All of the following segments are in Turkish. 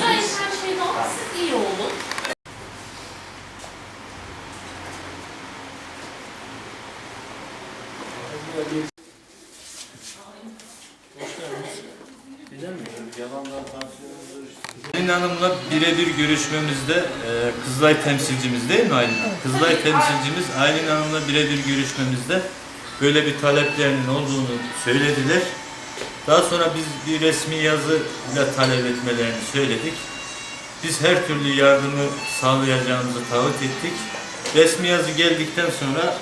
Gayet biz. her şey normal. Siz iyi olun. Aylin Hanım'la birebir görüşmemizde e, Kızılay temsilcimiz değil mi Aylin? Kızılay temsilcimiz Aylin Hanım'la birebir görüşmemizde böyle bir taleplerinin olduğunu söylediler. Daha sonra biz bir resmi yazıyla talep etmelerini söyledik. Biz her türlü yardımı sağlayacağımızı taahhüt ettik. Resmi yazı geldikten sonra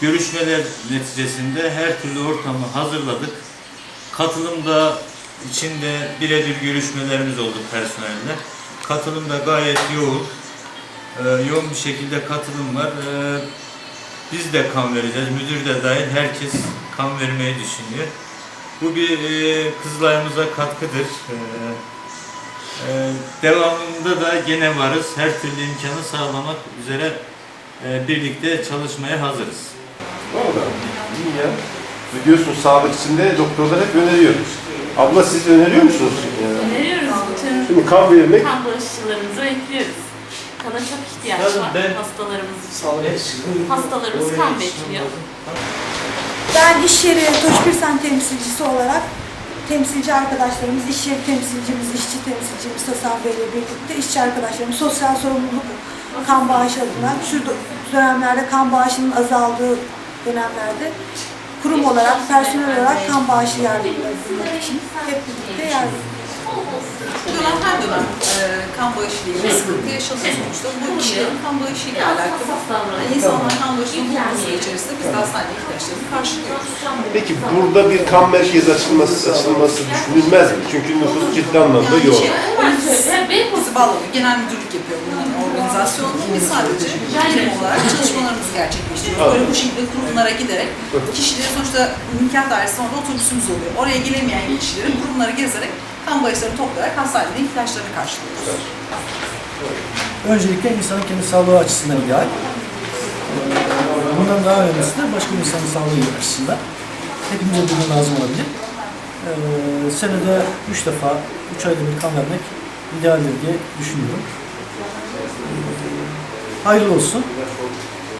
görüşmeler neticesinde her türlü ortamı hazırladık. Katılımda içinde birebir görüşmelerimiz oldu personelle. Katılım da gayet yoğun. Ee, yoğun bir şekilde katılım var. Ee, biz de kan vereceğiz. Müdür de dahil herkes kan vermeyi düşünüyor. Bu bir e, Kızılay'ımıza katkıdır. Ee, e, devamında da gene varız. Her türlü imkanı sağlamak üzere e, birlikte çalışmaya hazırız. Valla iyi ya. Biliyorsun sağlık içinde doktorlar hep öneriyor. Abla siz öneriyor musunuz? Yani, Öneriyoruz bütün Şimdi kan vermek kan bağışçılarımızı bekliyoruz. Kana çok ihtiyaç var ben- hastalarımız için. Hastalarımız kan bekliyor. Ben iş yeri Toşbirsen temsilcisi olarak temsilci arkadaşlarımız, iş yeri temsilcimiz, işçi temsilcimiz Hasan Bey ile birlikte işçi arkadaşlarımız sosyal sorumluluk kan bağışı adına şu dönemlerde kan bağışının azaldığı dönemlerde kurum olarak, personel olarak kan bağışı yardımları için hep birlikte yardım dönem her dönem e, kan bağışı ile ilgili sıkıntı yaşanıyor sonuçta. Bu kişilerin kan bağışı ile alakalı. Yani insanlar kan bağışının bulunması içerisinde biz de hastane ihtiyaçlarını karşılıyoruz. Peki burada bir kan merkezi açılması açılması düşünülmez mi? Çünkü nüfus ciddi anlamda yoğun. şey, bizi bağlamıyor. Genel müdürlük yapıyor bunların organizasyonunu. Biz sadece birim olarak çalışmalarımızı gerçekleştiriyoruz. Böyle bu şekilde kurumlara giderek kişileri sonuçta nikah dairesinde orada otobüsümüz oluyor. Oraya gelemeyen kişilerin kurumları gezerek kan bağışlarını toplayarak hastanede ihtiyaçlarını karşılıyoruz. Öncelikle insanın kendi sağlığı açısından ideal. Ee, Bundan daha önemlisi de başka bir insanın sağlığı açısından. Hepimize bir gün lazım olabilir. Ee, senede üç defa, üç ayda bir kan vermek idealdir diye düşünüyorum. Ee, hayırlı olsun.